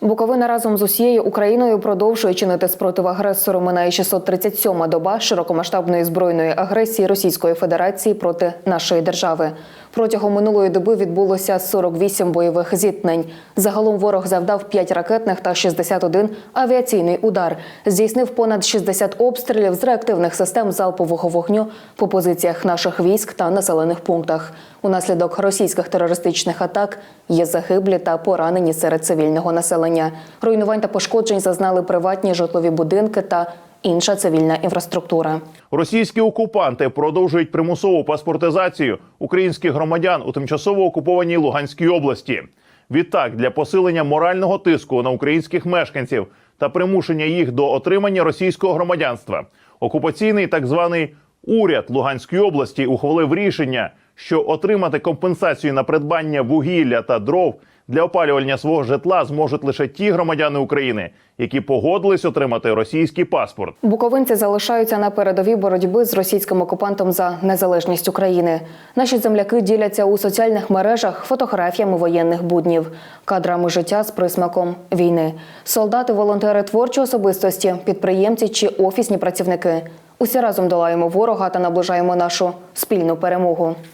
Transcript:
Буковина разом з усією Україною продовжує чинити спротив агресору. Минає 637-ма доба широкомасштабної збройної агресії Російської Федерації проти нашої держави. Протягом минулої доби відбулося 48 бойових зіткнень. Загалом ворог завдав 5 ракетних та 61 авіаційний удар. Здійснив понад 60 обстрілів з реактивних систем залпового вогню по позиціях наших військ та населених пунктах. Унаслідок російських терористичних атак є загиблі та поранені серед цивільного населення. Руйнувань та пошкоджень зазнали приватні житлові будинки та інша цивільна інфраструктура. Російські окупанти продовжують примусову паспортизацію українських громадян у тимчасово окупованій Луганській області. Відтак, для посилення морального тиску на українських мешканців та примушення їх до отримання російського громадянства, окупаційний так званий уряд Луганської області ухвалив рішення, що отримати компенсацію на придбання вугілля та дров для опалювання свого житла зможуть лише ті громадяни України, які погодились отримати російський паспорт. Буковинці залишаються на передовій боротьби з російським окупантом за незалежність України. Наші земляки діляться у соціальних мережах фотографіями воєнних буднів, кадрами життя з присмаком війни. Солдати, волонтери, творчі особистості, підприємці чи офісні працівники. Усі разом долаємо ворога та наближаємо нашу спільну перемогу.